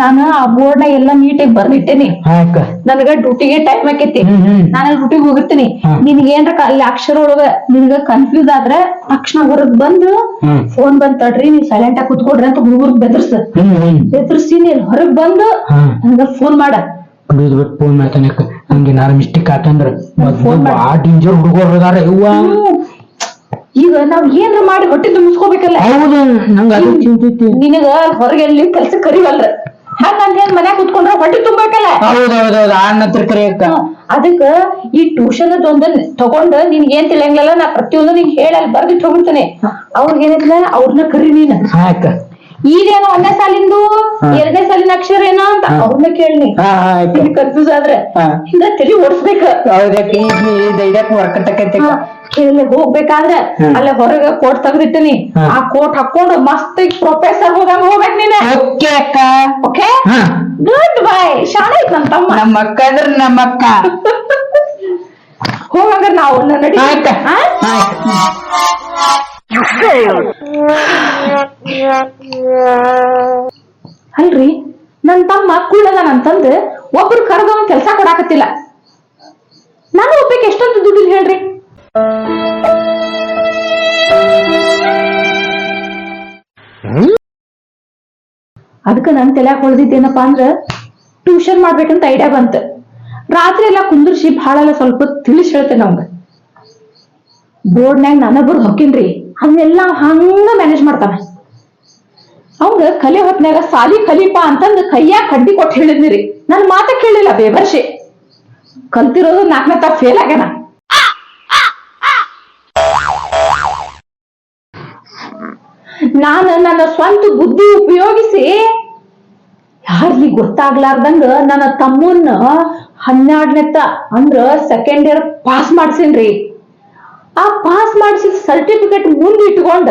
ನಾನು ಆ ಬೋರ್ಡ್ನ ಎಲ್ಲ ನೀಟಾಗಿ ಬರ್ದಿಟ್ಟೇನಿ. ನನಗ ಡ್ಯೂಟಿಗೆ ಟೈಮ್ ಆಕೈತಿ. ನಾನು ಡ್ಯೂಟಿಗೆ ಹೋಗಿರ್ತೀನಿ. ನಿನ್ಗೆ ಏನ್ರ ಅಲ್ಲಿ ಅಕ್ಷರ ಒಳಗ ನಿನ್ಗ ಕನ್ಫ್ಯೂಸ್ ಆದ್ರ ತಕ್ಷಣ ಹೊರಗ್ ಬಂದು ಫೋನ್ ಬಂದ್ ತಡ್ರಿ ನೀವ್ ಸೈಲೆಂಟ್ ಆಗಿ ಕುತ್ಕೊಡ್ರಿ ಅಂತ ಹುಡುಗರ್ ಬೆದರ್ಸ. ಬೆದರ್ಸಿ ನೀನ್ ಹೊರಗ್ ಬಂದು ನನಗ ಫೋನ್ ಮಾಡ. ಫೋನ್ ಮಾಡ್ತಾನೆ ನಂಗೆ ನಾನು ಮಿಸ್ಟೇಕ್ ಆತಂದ್ರ. ಆ ಡೇಂಜರ್ ಹುಡುಗರು ಅದಾರ ಇವ್ವ ಈಗ ನಾವ್ ಏನ್ರ ಮಾಡಿ ಹೊಟ್ಟೆ ತುಂಬಿಸ್ಕೋಬೇಕಲ್ಲ. ಹೌದು ನಂಗ ನಿನಗ ಹೊರಗೆ ಎಲ್ಲಿ ಕೆಲ್ಸ ಕರಿವಲ್ರ. ಕುತ್ಕೊಂಡ್ರ ಹೊಟ್ಟೆ ತುಂಬಾಕಲ್ಲ ಹೌದ್ ಹೌದ್ ಹೌದ್ ಆ ಹತ್ರ ಕರೆ ಅದಕ್ಕ ಈ ಟ್ಯೂಷನ್ ಒಂದ್ ತಗೊಂಡ್ ನಿನ್ಗೆ ಏನ್ ತಿಳಿಯಂಗಿಲ್ಲ ನಾ ಪ್ರತಿಯೊಂದು ನಿಂಗೆ ಹೇಳಿ ಅಲ್ಲಿ ಬರ್ದಿಟ್ಟು ಹೋಗ್ಬಿಡ್ತೇನೆ. ಅವ್ರಿಗೆ ಏನಿಲ್ಲ ಅವ್ರನ್ನ ಕರಿ ನೀನ್. ಹಾ ಅಕ್ಕ ಈಗೇನೋ ಒಂದೇ ಸಾಲಿಂದು. ಎರಡನೇ ಸಾಲಿನ ಅಕ್ಷರ ಏನೋ ಅಂತ. ಅವ್ರನ್ನ ಕೇಳಿ ಕನ್ಫ್ಯೂಸ್ ಆದ್ರೆ ಹಿಂದ ತಲೆ ಓಡಿಸ್ಬೇಕ. ವರ್ಕಟ್ಟಕೈತಿ ಅಕ್ಕ ಕೇಳಿ ಹೋಗ್ಬೇಕಾದ್ರೆ. ಅಲ್ಲೇ ಹೊರಗ ಕೋಟ್ ತೆಗ್ದಿಟ್ಟಿನಿ. ಆ ಕೋಟ್ ಹಾಕೊಂಡು ಮಸ್ತ್ ಪ್ರೊಫೆಸರ್ ಹೋದಂಗ ಹೋಗ್ಬೇಕ್ ನೀನು. ಓಕೆ ಅಕ್ಕ. ಓಕೆ? ಗುಡ್ ಬೈ ಶಾಣೆ ಐತ್ ನನ್ ತಮ್ಮ. ನಮ್ಮ ಅಕ್ಕ ಅಂದ್ರೆ ನಮ್ಮ ಅಕ್ಕ. ಹೋಗಂಗ ನಾವು ನಡಿ ಹಾ ಅಕ್ಕ ಫೇಲ್. ಅಲ್ರಿ ನನ್ನ ತಮ್ಮ ಕುಳ್ಳದ ಅಂತಂದ್ ಒಬ್ರು ಕರೆದವನ್ ಕೆಲ್ಸ ಕೊಡಾಕತ್ತಿಲ್ಲ. ನಾನು ಒಬ್ಬಕ್ಕೆ ಎಷ್ಟೊಂದು ದುಡ್ಡಿಲ್ಲ ಹೇಳ್ರಿ. ಅದಕ್ಕ ನನ್ ತಲ್ಯಾಗ ಹೊಳ್ದಿದ್ದೇನಪ್ಪಾ ಅಂದ್ರ ಟ್ಯೂಷನ್ ಮಾಡ್ಬೇಕಂತ ಐಡಿಯಾ ಬಂತು. ರಾತ್ರಿ ಎಲ್ಲ ಕುಂದರ್ಸಿ ಭಾಳೆಲ್ಲ ಸ್ವಲ್ಪ ತಿಳಿಸಿ ಹೇಳ್ತೇನೆ ಅವಂಗ ಬೋರ್ಡ್ನ್ಯಾಗ ನಾನೊಬ್ಬರು ಹೊಕ್ಕಿನ್ರಿ. ಅದನ್ನೆಲ್ಲ ಹಂಗ ಮ್ಯಾನೇಜ್ ಮಾಡ್ತಾನ. ಅವಂಗ ಕಲಿ ಹೊತ್ನ್ಯಾಗ ಸಾಲಿ ಕಲಿಪಾ ಅಂತಂದು ಕೈಯಾಗ ಕಡ್ಡಿ ಕೊಟ್ಟು ಹೇಳಿದ್ನಿರಿ ನನ್ ಮಾತ ಕೇಳಿಲ್ಲ ಬೇಬರ್ಷಿ ಕಲ್ತಿರೋದು ನಾಲ್ಕನೇ ತಾ ಫೇಲ್ ಆಗ್ಯಾನ. ನಾನು ನನ್ನ ಸ್ವಂತ ಬುದ್ಧಿ ಉಪಯೋಗಿಸಿ ಯಾರಿಗೂ ಗೊತ್ತಾಗ್ಲಾರ್ದಂಗ ನನ್ನ ತಮ್ಮನ್ನ ಹನ್ನೆರಡನೇತ ಅಂದ್ರ ಸೆಕೆಂಡ್ ಇಯರ್ ಪಾಸ್ ಮಾಡ್ಸೇನ್ರಿ. ಆ ಪಾಸ್ ಮಾಡಿಸಿದ ಸರ್ಟಿಫಿಕೇಟ್ ಮುಂದೆ ಇಟ್ಕೊಂಡ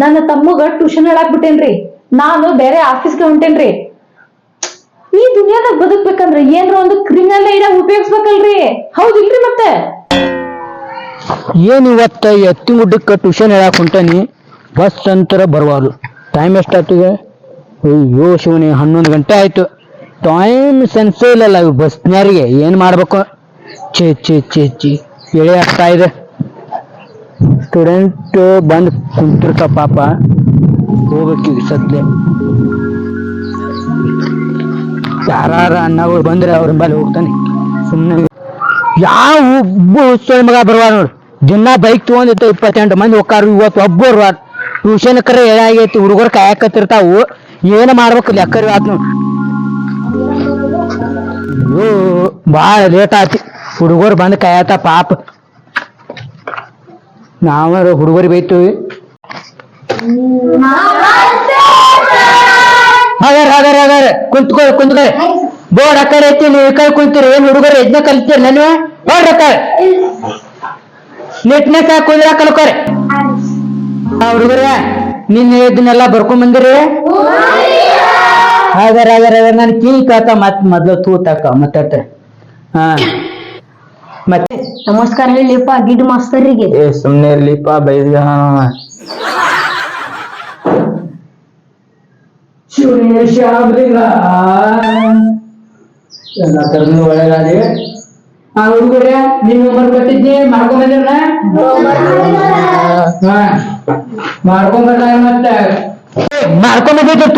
ನನ್ನ ತಮ್ಮಗ ಟ್ಯೂಷನ್ ಹೇಳಾಕ್ಬಿಟ್ಟೇನ್ರಿ. ನಾನು ಬೇರೆ ಆಫೀಸ್ಗೆ ಹೊಂಟೇನ್ರಿ. ಈ ದುನಿಯಾದಾಗ ಬದುಕ್ಬೇಕಂದ್ರೆ ಏನ್ರ ಒಂದು ಕ್ರಿಮಿನಲ್ ಐಡ ಉಪಯೋಗಿಸ್ಬೇಕಲ್ರಿ. ಹೌದಿಲ್ರಿ ಮತ್ತೆ? ಏನ್ ಇವತ್ತ ಎತ್ತಿ ಮುಡ್ಡಕ್ಕ ಟ್ಯೂಷನ್ ಹೇಳಕ್ ಹೊಂಟೇನಿ? ಬಸ್ ಅಂತರ ಬರಬಾರ್ದು ಟೈಮ್ ಎಷ್ಟಾಗ್ತದೆ ಅಯ್ಯೋ ಶಿವನಿ, ಹನ್ನೊಂದು ಗಂಟೆ ಆಯ್ತು. ಟೈಮ್ ಸೆನ್ಸೇ ಇಲ್ಲಲ್ಲ ಬಸ್ನಾರಿಗೆ ಏನ್ ಮಾಡ್ಬೇಕು? ಚೇ ಚೇ ಚೇ ಚಿ ಎಳೆ ಆಗ್ತಾ ಇದೆ. ಸ್ಟೂಡೆಂಟ್ ಬಂದ್ ಕುಂತಿರ್ತ ಪಾಪ. ಹೋಗ್ಬೇಕೀಗ ಸದ್ಲೆ ಯಾರ ಅಣ್ಣಗಳು ಬಂದ್ರೆ ಅವ್ರ ಬಲ್ಲಿ ಹೋಗ್ತಾನೆ. ಸುಮ್ಮನೆ ಯಾವ ಒಬ್ಬ ಹುಚ್ಚ ಮಗ ಬರ್ವಾರ ನೋಡು. ದಿನ ಬೈಕ್ ತಗೊಂಡಿತ್ತು ಇಪ್ಪತ್ತೆಂಟು ಮಂದಿ ಹೋಗ್ತಾರ. ಇವತ್ತು ಒಬ್ಬರು ಟ್ಯೂಷನ್ ಕರೆ ಏನಾಗೈತಿ ಹುಡುಗರು ಕಾಯಕತ್ತಿರ್ತಾವು. ಏನು ಮಾಡ್ಬೇಕು? ಲೆಕ್ಕರಿ ಆತ್ ನೋಡಿ. ಭಾಳ ಲೇಟ್ ಆತಿ ಹುಡುಗರು ಬಂದು ಕಾಯತ ಪಾಪ. ನಾವ ಹುಡುಗರಿ ಬೈತೀವಿ. ಹಾಗಾರ ಹಾಗಾರ ಹಾಗಾರ ಕುಂತ್ಕೊಳ್ಳಿ ಕುಂತ್ಕೊಳ್ಳಿ. ಬೋರ್ಡ್ ಆ ಐತಿ ನೀವು ಕೈ ಕುಂತೀರಿ. ಏನ್ ಹುಡುಗರು ಯಜ್ಞ ಕಲಿತೀರಿ ನಾನು ಬೋರ್ಡ್ ಅಕ್ಕ ನೀಟ್ನೆಸ್ ಆಗಿ ಕುಂದ್ರ ಕಲ್ಕೋರಿ ಹುಡುಗರ, ನಿನ್ನೆ ಇದನ್ನೆಲ್ಲ ಬರ್ಕೊಂಡ್ ಬಂದಿರಿ? ಹಾಗಾರ ಹಾಗಾರ ನಾನು ಕೀ ಕಾಕ ಮತ್ ಮೊದ್ಲು ತೂತಾಕ ಮತ್ತ ಹಾ. ಮತ್ತೆ ನಮಸ್ಕಾರ ಹೇಳಿಪ್ಪ ಗಿಡ್ ಮಾಸ್ತರಿಗೆ ಏ ಸುಮ್ನೆ ಇರ್ಲಿಪ್ಪ ಬೈದ್ಗ ಎಲ್ಲ ತರನು ಒಳ್ಳೆದಾದೆ ಆ ಹುಡುಗರೇ ನೀವು ನಂಬರ್ ಕೊಟ್ಟಿದ್ದೆ? ಮಾಡ್ಕೊಂಡ್ ಬಂದಿರ ಮಾಡ್ಕೊಂಡ್ ಬರ್ಲ ಮತ್ತೆ. ಮಾಡ್ಕೊಂಡ್ ಬಂದಿದ್ದು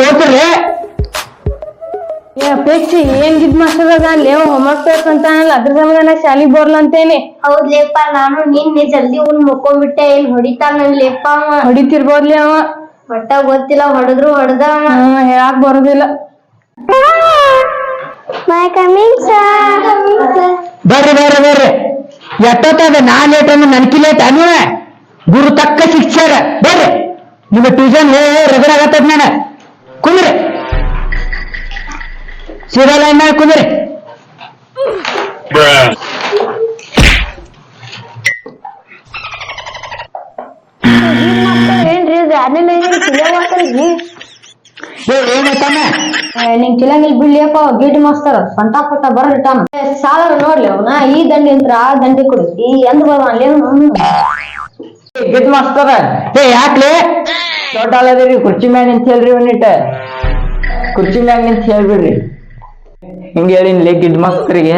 ತೋರ್ಸ್ರಿ ಅಪೇಕ್ಷೆ ಏನ್ ಗಿಡ್ ಮಾಸ್ತರ್ ಅಲ್ಲಿ ಹೋಮ್ವರ್ಕ್ ಪೇಪರ್ ಅಂತಾನಲ್ಲ ಅದ್ರ ಸಂಬಂಧ ಶಾಲಿಗ್ ಬರ್ಲ ಅಂತೇನೆ. ಹೌದ್ಲೇಪ್ಪ ನಾನು ನಿನ್ನೆ ಜಲ್ದಿ ಉನ್ ಮುಕ್ಕೊಂಡ್ಬಿಟ್ಟೆ ಇಲ್ಲಿ ಹೊಡಿತಾನಲ್ಲೇಪ್ಪ ಅವ. ಹೊಡಿತಿರ್ಬೋದ್ಲಿ ಅವ. ಒಟ್ಟ ಗೊತ್ತಿಲ್ಲ ಹೊಡೆದ್ರು ಹೊಡೆದ ಹ್ಮ್, ಹೇಳಾಕ್ ಬರೋದಿಲ್ಲ. ಮೈ ಕಮಿಂಗ್ ಸರ್ ಬರ್ರಿ ಬರ್ರಿ ಬರ್ರಿ. ಎಷ್ಟೊತ್ತದ? ನಾ ಲೇಟ್ ಅಂದ್ರೆ ನನ್ಕಿ ಲೇಟ್ ಅನ್ವ. ಗುರು ತಕ್ಕ ಶಿಕ್ಷರ ಬರ್ರಿ. ನಿಮ್ಮ ಟ್ಯೂಷನ್ ರಗಡಾಗತ್ತದ ನಾನು. ಕುಂದ್ರಿ. ಸೀದಾ ಲೈನ್ ಮಾಡಿ ಕುಂದ್ರಿ? ಏನ್ರಿ ಇದು ಯಾರನ್ನೆಲ್ಲ ಏನ್ರಿ ತಿಳಿಯವಾತಲ್ರಿ ಏ ಏನೈತಮ್ಮ ನಿಂಗ್ ಚಿಲಂಗಿಲ್ ಬಿಡ್ಲಿಯಪ್ಪ ಗೇಟ್ ಮಾಸ್ತಾರ ಸಂತ ಪಟ್ಟ ಬರಲಿಟ್ಟಾನ ಸಾಲ ನೋಡ್ಲಿ ಅವನ ಈ ದಂಡಿ ಅಂತ ಆ ದಂಡಿ ಕೊಡಿ. ಎಂದ್ ಎಂದ ಅಲ್ಲಿ ಗಿಟ್ ಮಾಸ್ತಾರ ಏ ಯಾಕ್ಲೆ? ದೊಡ್ಡ ಅಲ್ಲದ್ರಿ ಕುರ್ಚಿ ಮ್ಯಾಗ ನಿಂತ ಹೇಳ್ರಿ ಒಂದಿಟ್ಟ ಕುರ್ಚಿ ಮ್ಯಾಗ ನಿಂತ ಹೇಳ್ಬಿಡ್ರಿ. ಹಿಂಗೆ ಹೇಳಿನ್ಲಿ ಗಿಡ್ ಮಕ್ಕಳಿಗೆ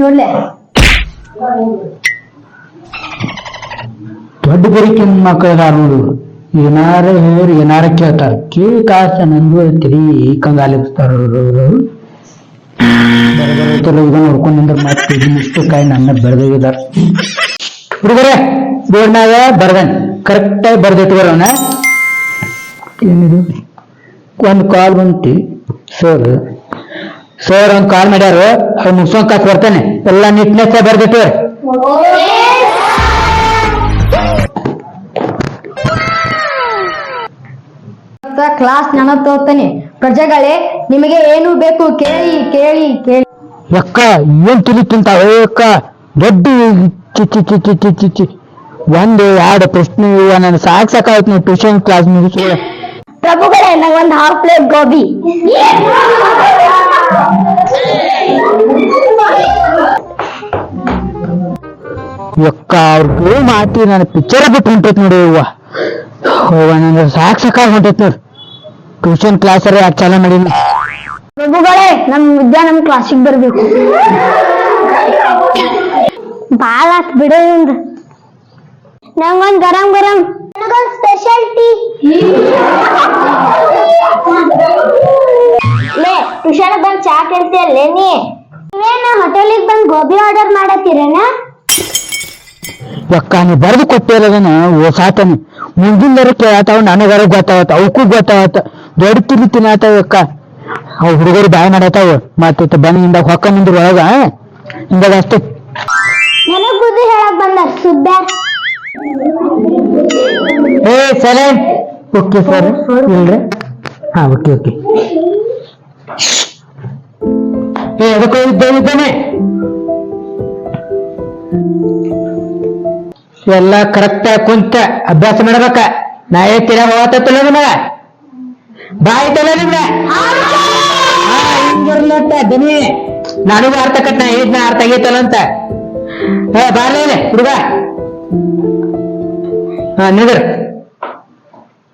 ನೋಡ್ಲೆ. ದೊಡ್ಡ ಬರಿಕೆ ಮಕ್ಕಳು ನೋಡು. ಏನಾರ ಹೇಳಿ ಏನಾರ ಕೇಳ್ತಾರ. ಕೇಳಿ ಕಾಸ ನಂದು ತಿರಿ ಕಂಗಾಲಿಸ್ತಾರ ಬರಬರುತ್ತಲ್ಲ ಇದನ್ನ ಮತ್ತೆ ಇಷ್ಟು ಕಾಯಿ ನನ್ನ ಬೆಳೆದಿದ್ದಾರೆ ಹುಡುಗರೇ ಬೋರ್ಡ್ನಾಗ ಬರ್ದನ್. ಕರೆಕ್ಟಾಗಿ ಬರ್ದಿಟ್ಕೊರೋಣ ಏನಿದು? ಒಂದು ಕಾಲ್ ಬಂತಿ. ಸರ್ ಸರ್ ಒಂದು ಕಾಲ್ ಮಾಡ್ಯಾರು ಅವ್ರು ಮುಗಿಸೋನ್ ಕಾಸು ಬರ್ತಾನೆ. ಎಲ್ಲ ನೀಟ್ನೆಸ್ ಬರ್ದಿಟ್ಟಾರೆ ಕ್ಲಾಸ್ ನಾನು ತೋತಾನೆ ಪ್ರಜೆಗಳೇ ನಿಮಗೆ ಏನು ಬೇಕು ಕೇಳಿ ಕೇಳಿ ಕೇಳಿ. ಅಕ್ಕ ಏನ್ ತಿಳಿ ತಿಂತಾವ ಯಕ್ಕ? ದೊಡ್ಡ ಚಿಚಿ ಚಿಚಿ ಚಿಚಿ ಚಿ ಒಂದು ಎರಡು ಪ್ರಶ್ನೆ ಇವ ನನ್ನ ಸಾಕ್ ಸಾಕಾಯ್ತು ನೀವು ಟ್ಯೂಷನ್ ಕ್ಲಾಸ್ ಮುಗಿಸ್ ಪ್ರಭುಗಳೇ ನಂಗೆ ಒಂದು ಹಾಫ್ ಪ್ಲೇಟ್ ಗೋಬಿ ಯಕ್ಕ ಅವ್ರಿಗೆ ಮಾತಿ ನಾನು ಪಿಕ್ಚರ್ ಬಿಟ್ಟು ಹೊಂಟೈತ್ ನೋಡಿ ಅವ್ವ. ನನಗೆ ಸಾಕ್ ಸಾಕಾಗಿ ಹೊಂಟೈತ್ ನೋಡಿ. ಟ್ಯೂಷನ್ ಕ್ಲಾಸರ ಯಾಕೆ ಚಾಲ ಮಾಡೀನಿ ಪ್ರಭುಗಳೇ ನಮ್ ವಿದ್ಯಾ ನಮ್ ಕ್ಲಾಸಿಗೆ ಬರ್ಬೇಕು. ಬಾಳ ಆತ್ ಬಿಡೋದ್ ನಂಗೊಂದ್ ಗರಂ ಗರಂ. ನನಗೊಂದ್ ಸ್ಪೆಷಲ್ ಟೀ ಲೇ ಟ್ಯೂಷನ್ ಬಂದ್ ಚಾ ಕೇಳ್ತಿಯಲ್ಲೇ ನೀ? ನೀವೇನ ಹೋಟೆಲಿಗೆ ಬಂದ್ ಗೋಬಿ ಆರ್ಡರ್ ಮಾಡತ್ತೀರೇನ? ಯಕ್ಕ ನೀ ಬರೆದು ಕೊಟ್ಟಿರೋದನ್ನ ಓಸಾತನಿ ಮುಂದಿನ ಕೇಳತ್ತಾವ ನನಗಾರ ಗೊತ್ತಾವತ್ತ ಅವಕ್ಕೂ ಗೊತ್ತಾವತ್ತ ದೊಡ್ಡ ತಿಳಿ ತಿನ್ನತ್ತಾವ ಅಕ್ಕ ಅವ್ ಹುಡುಗರು ಬಾಯ್ ಮಾಡತ್ತಾವ ಮತ್ತೆ ಬನ್ನಿಂದ ಹೊಕ್ಕ ನಿಂದ್ರ ಒಳಗ ಹಿಂದಾಗ ಅಷ್ಟೇ. ನನಗ್ ಬುದ್ಧಿ ಹೇಳಕ್ ಬಂದ ಸುದ್ದ ಏ ಸರಿ ಓಕೆ ಸರ್. ಇಲ್ರಿ? ಹಾ ಓಕೆ ಓಕೆ. ಏ ಅದಕ್ಕೆ ಇದ್ದೇ ಇದ್ದಾನೆ. ಎಲ್ಲ ಕರೆಕ್ಟ್ ಕುಂತ ಅಭ್ಯಾಸ ಮಾಡ್ಬೇಕ. ನಾ ಹೇಳ್ತೀರ ಹೋಗತ್ತಿಲ್ಲ ನಿಮಗ ಬಾಯ್ತಲ್ಲ ತಲ್ಲ ನಿಮ್ಗೆ ಹಿಂಗಿರ್ಲತ್ತ ದನಿ ನನಗೂ ಅರ್ಥ ಕಟ್ ನಾ ಹೇಳಿದ್ನ ಅರ್ಥ ಆಗೈತಲ್ಲ ಅಂತ. ಏ ಬಾರ್ಲೇ ಹುಡುಗ. ಹಾ ನಿದ್ರ.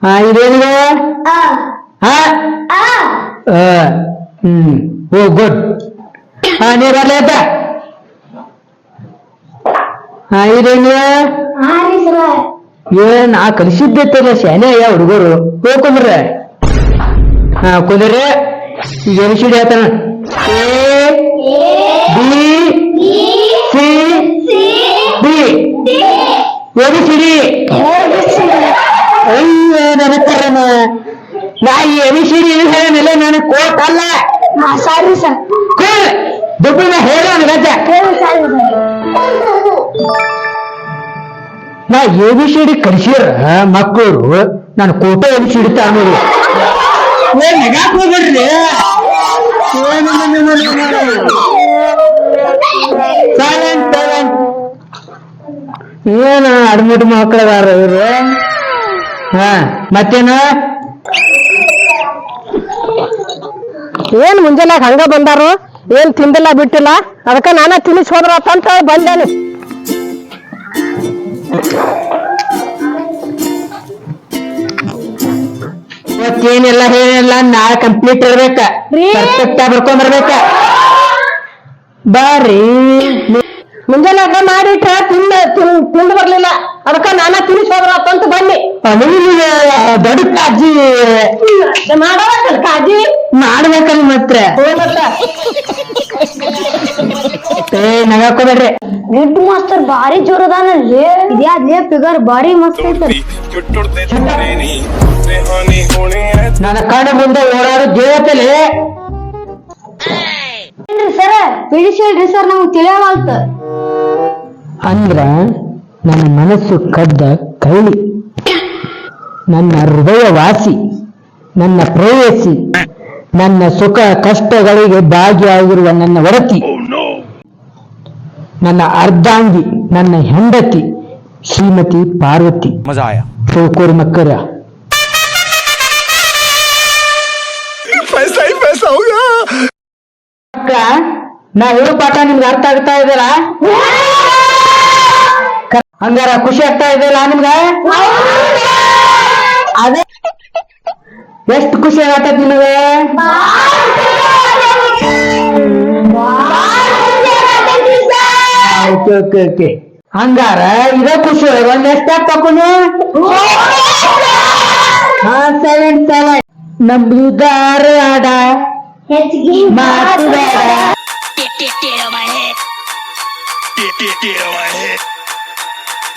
ಹಾ ಇದೇನಿದೆ? ಹಾ ಹ್ಮ್. ಓ ಗುಡ್. ಹಾ ನೀ ಬರ್ಲಿ ಆಯ್ತ ಹಾ ಇದೇನಿದೆ ಏನ್ ನಾ ಕಲಿಸಿದ್ದೈತಲ್ಲ ಶಾನೆ ಅಯ್ಯ ಹುಡುಗರು? ಹೋಗ್ ಕುಂದ್ರ ಹಾ ಕುಂದ್ರೆ. ಈಗ ಎನಿಸಿಡಿ ಆತನ? A B C D. ABCD ಅಯ್ಯೋ ನನ್ನ ಕರನ ನಾ ಎಬಿಸಿಡಿ ಹೇಳನಿಲ್ಲ ನನಗೆ ಕೋಟ್ ಅಲ್ಲ. ಸಾರಿ. ಸರ್ ದುಡ್ಡಿನ ಹೇಳ ಗಜ್ಜ ನಾ ಎ ಬಿ ಸಿ ಡಿ ಕಲಿಸಿರ ಮಕ್ಕಳು, ನಾನು ಕೋಟೆ ಎ ಬಿ ಸಿ ಡಿ ತಗೊಂಡು ನಗಾಕ್ ಹೋಗ್ಬಿಡ್ರಿ ಸೈಲೆಂಟ್ ಸೈಲೆಂಟ್ ಏನ ಅಡ್ಮಿಟ್ ಮಕ್ಕಳದಾರ ಇವ್ರು? ಹಾ, ಮತ್ತೇನ? ಏನ್ ಮುಂಜಾನೆ ಹಂಗ ಬಂದಾರು? ಏನ್ ತಿಂದಿಲ್ಲ ಬಿಟ್ಟಿಲ್ಲ? ಅದಕ್ಕ ನಾನ ತಿನ್ನಿಸ್ ಹೋದ್ರ ಅಂತ ಬಂದೇನಿ. ಇವತ್ತೇನೆಲ್ಲ ಹೇಳಿಲ್ಲ ನಾಳೆ ಕಂಪ್ಲೀಟ್ ಇರ್ಬೇಕ. ಪರ್ಫೆಕ್ಟ್ ಬರ್ಕೊಂಡ್ ಬರ್ಬೇಕ. ಬಾರಿ ಮುಂಜಾನೆ ಮಾಡಿ ತಿಂದು ತಿಂದ್ ಬರ್ಲಿಲ್ಲ. ಅದಕ್ಕ ನಾನ ತಿನ್ಸ್ ಹೋದ್ರ ಅಂತ ಬನ್ನಿ ದೊಡ್ಡ ಕಾಜಿ. ಮಾಡಬೇಕಲ್ಲ ಕಾಜಿ? ಮಾಡ್ಬೇಕಲ್ ಮತ್ತೆ ಏ ನಗಾಕೋಬೇಡ್ರಿ. ಲಿಡ್ ಬಾರಿ ಭಾರಿ ಜೋರದಾನ ಲೇ ಫಿಗರ್ ಬಾರಿ ಮಸ್ತ್ ಐತೆ. ನನ್ನ ಕಡೆ ಮುಂದೆ ಓಡಾಡೋ ದೇವತೆಲೆ. ಸರ್? ಬಿಡಿಸಿ ಸರ್ ನಮ್ಗೆ ತಿಳಿಯವಾಗ್ತ ಅಂದ್ರ ನನ್ನ ಮನಸ್ಸು ಕದ್ದ ಕೈಲಿ. ನನ್ನ ಹೃದಯ ವಾಸಿ ನನ್ನ ಪ್ರೇಯಸಿ ನನ್ನ ಸುಖ ಕಷ್ಟಗಳಿಗೆ ಭಾಗಿಯಾಗಿರುವ ನನ್ನ ಒಡತಿ. ನನ್ನ ಅರ್ಧಾಂಗಿ ನನ್ನ ಹೆಂಡತಿ ಶ್ರೀಮತಿ ಪಾರ್ವತಿ. ತುಮಕೂರು ಮಕ್ಕರ ಅಕ್ಕ ನಾ ಹೇಳು ಪಾಠ ನಿಮ್ಗೆ ಅರ್ಥ ಆಗ್ತಾ ಇದ್ದೀರಾ ಹಂಗಾರ ಖುಷಿ ಆಗ್ತಾ ಇದೆಯಲ್ಲ ನಿಮ್ಗ ಅದೇ ಎಷ್ಟು ಖುಷಿ ಆಗತ್ತ ನಿಮಗೆ ಓಕೆ ಓಕೆ ಓಕೆ ಹಂಗಾರ ಇದ ಖುಷಿ ಒಂದ್ ಎಷ್ಟ ತಕೊಂಡು ಹಾ ಸೆವೆನ್ ಸೆವೆನ್ ಧಾರವಾಡ ಹೆಚ್ಚಿಗೆ ಮಾತು ಬೇಡ